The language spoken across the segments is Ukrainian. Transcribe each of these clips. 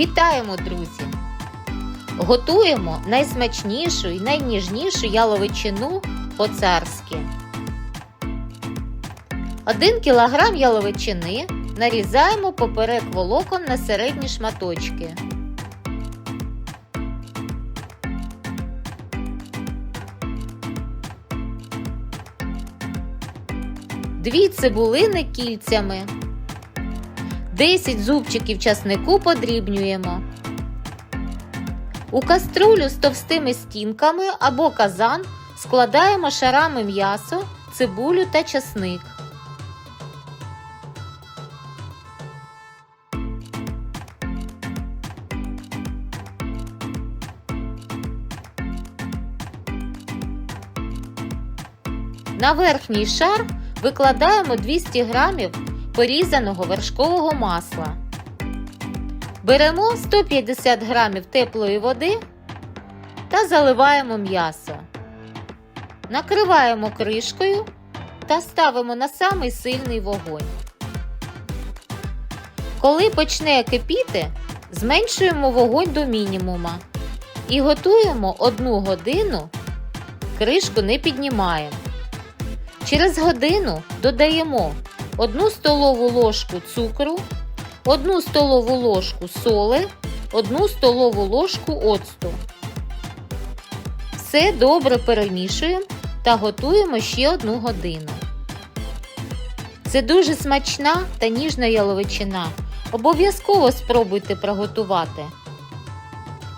Вітаємо, друзі! Готуємо найсмачнішу і найніжнішу яловичину по-царськи. 1 кг яловичини нарізаємо поперек волокон на середні шматочки. Дві цибулини кільцями. 10 зубчиків часнику подрібнюємо. У каструлю з товстими стінками або казан складаємо шарами м'ясо, цибулю та часник. На верхній шар викладаємо 200 г порізаного вершкового масла. Беремо 150 г теплої води та заливаємо м'ясо. Накриваємо кришкою та ставимо на самий сильний вогонь. Коли почне кипіти, зменшуємо вогонь до мінімума і готуємо 1 годину, кришку не піднімаємо. Через годину додаємо 1 столову ложку цукру, 1 столову ложку соли, 1 столову ложку оцту. Все добре перемішуємо та готуємо ще 1 годину. Це дуже смачна та ніжна яловичина. Обов'язково спробуйте приготувати.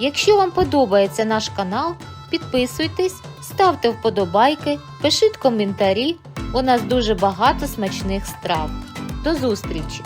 Якщо вам подобається наш канал, підписуйтесь, ставте вподобайки, пишіть коментарі. У нас дуже багато смачних страв. До зустрічі!